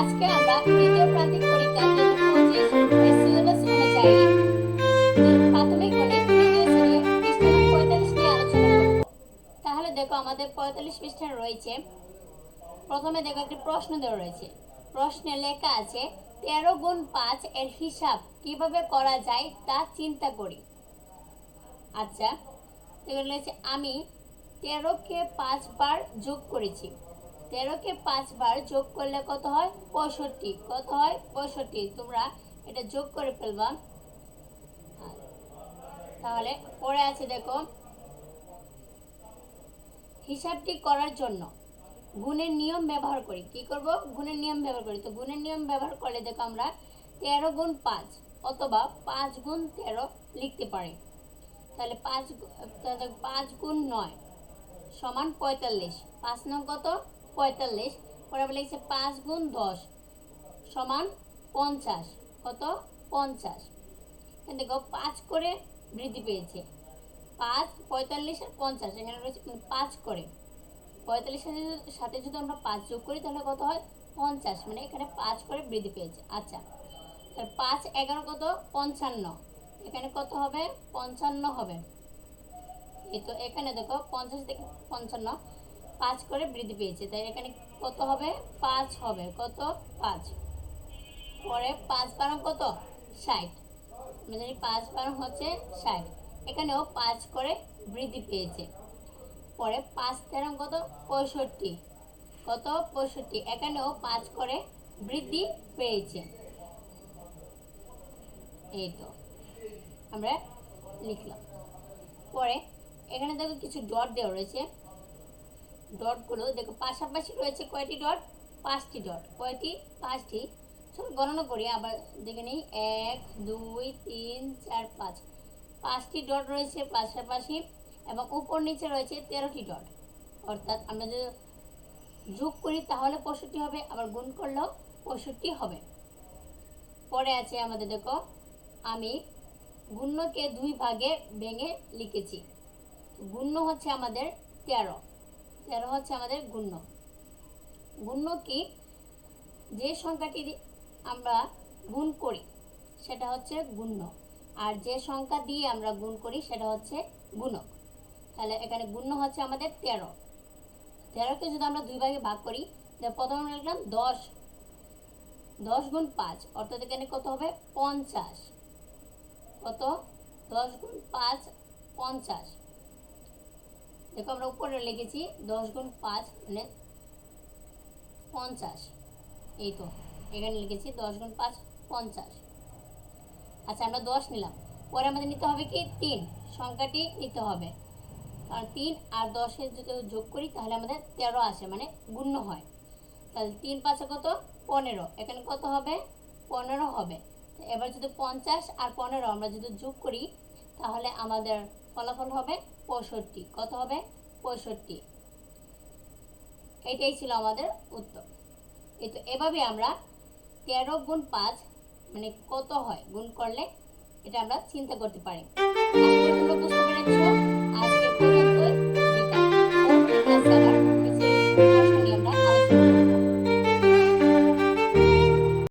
আজকে আমরা প্রান্তিক তৃতীয় করব। তাহলে দেখো আমাদের পঁয়তাল্লিশ পৃষ্ঠা রয়েছে। প্রথমে দেখো একটি প্রশ্ন দেওয়া রয়েছে। প্রশ্নে লেখা আছে, তেরো গুণ পাঁচ এর হিসাব কীভাবে করা যায় তা চিন্তা করি। আচ্ছা এগুলো হচ্ছে আমি তেরোকে পাঁচবার যোগ করেছি। তেরোকে পাঁচবার যোগ করলে কত হয়? পঁয়ষট্টি। কত হয়? পঁয়ষট্টি। তোমরা এটা যোগ করে ফেলবা। তাহলে পরে আছে দেখো। হিসাবটি করার জন্য গুণের নিয়ম ব্যবহার করি। কি করব? গুণের নিয়ম ব্যবহার করি। তো গুণের নিয়ম ব্যবহার করলে দেখো আমরা তেরো গুণ পাঁচ অথবা পাঁচ গুণ তেরো লিখতে পারি। তাহলে পাঁচ পাঁচ গুণ নয় সমান পঁয়তাল্লিশ। পাঁচ নং কত? পঁয়তাল্লিশ, পরে লিখছে পাঁচ গুণ দশ, সমান পঞ্চাশ, কত? পঞ্চাশ। দেখো পাঁচ করে বৃদ্ধি পেয়েছে। পাঁচ, পঁয়তাল্লিশ আর পঞ্চাশ, এখানে রয়েছে পাঁচ করে। পঁয়তাল্লিশের সাথে যদি আমরা পাঁচ যোগ করি, তাহলে কত হয়? পঞ্চাশ মানে এখানে পাঁচ করে বৃদ্ধি পেয়েছে। আচ্ছা তাহলে পাঁচ এগারো কত? পঞ্চান্ন। এখানে কত হবে? পঞ্চান্ন হবে। এই তো এখানে দেখো, পঞ্চাশ থেকে পঞ্চান্ন পাঁচ করে বৃদ্ধি পেয়েছে। তাই এখানে কত হবে? পাঁচ হবে। কত? পাঁচ। পরে পাঁচ বারো কত? ষাট। জানি পাঁচ বারো হচ্ছে ষাট। এখানেও পাঁচ করে বৃদ্ধি পেয়েছে। পরে পাঁচ তেরো কত? পঁয়ষট্টি। কত? পঁয়ষট্টি। এখানেও পাঁচ করে বৃদ্ধি পেয়েছে। এই তো। আমরা লিখলাম। পরে এখানে দেখো কিছু ডট দেওয়া রয়েছে। ডটগুলো দেখো পাশাপাশি রয়েছে কয়টি ডট পাঁচটি ডট কয়টি? পাঁচটি। চলো গণনা করি, আবার দেখে নিই। এক, দুই, তিন, চার, পাঁচ। পাঁচটি ডট রয়েছে পাশাপাশি, এবং উপর নিচে রয়েছে তেরোটি ডট অর্থাৎ আমরা যদি যোগ করি, তাহলে পঁয়ষট্টি হবে। আবার গুণ করলেও পঁয়ষট্টি হবে। পরে আছে আমাদের, দেখো, আমি গুণ্যকে দুই ভাগে ভেঙে লিখেছি। গুণ্য হচ্ছে আমাদের তেরো। তেরো হচ্ছে আমাদের গুণ্য? গুণ্য কি? যে সংখ্যাটি আমরা গুণ করি, সেটা হচ্ছে গুণ্য। আর যে সংখ্যা দিয়ে আমরা গুণ করি, সেটা হচ্ছে গুণক। তাহলে এখানে গুণ্য হচ্ছে আমাদের তেরো। তেরোকে যদি আমরা দুই ভাগে ভাগ করি প্রথমে লিখলাম দশ। দশ গুণ পাঁচ, অর্থাৎ এখানে কত হবে? পঞ্চাশ। কত? দশ গুণ পাঁচ, পঞ্চাশ। দেখো আমরা উপরে লিখেছি দশ গুণ পাঁচ মানে পঞ্চাশ। এই তো, এখানে লিখেছি দশ গুণ পাঁচ, পঞ্চাশ। আচ্ছা আমরা দশ নিলাম। পরে আমাদের নিতে হবে কি? তিন। সংখ্যাটি নিতে হবে। কারণ তিন আর দশের যদি যোগ করি, তাহলে আমাদের তেরো আসে মানে গুণ্য হয়। তাহলে তিন পাঁচে কত? পনেরো। এখানে কত হবে? পনেরো হবে। এবার যদি পঞ্চাশ আর পনেরো আমরা যদি যোগ করি, তাহলে আমাদের ফলাফল হবে পঁয়ষট্টি। কত হবে? পঁয়ষট্টি। এটাই ছিল আমাদের উত্তর। এই তো এভাবে আমরা তেরো গুণ পাঁচ মানে কত হয়, গুণ করলে এটা আমরা চিন্তা করতে পারি। বুঝতে পেরেছ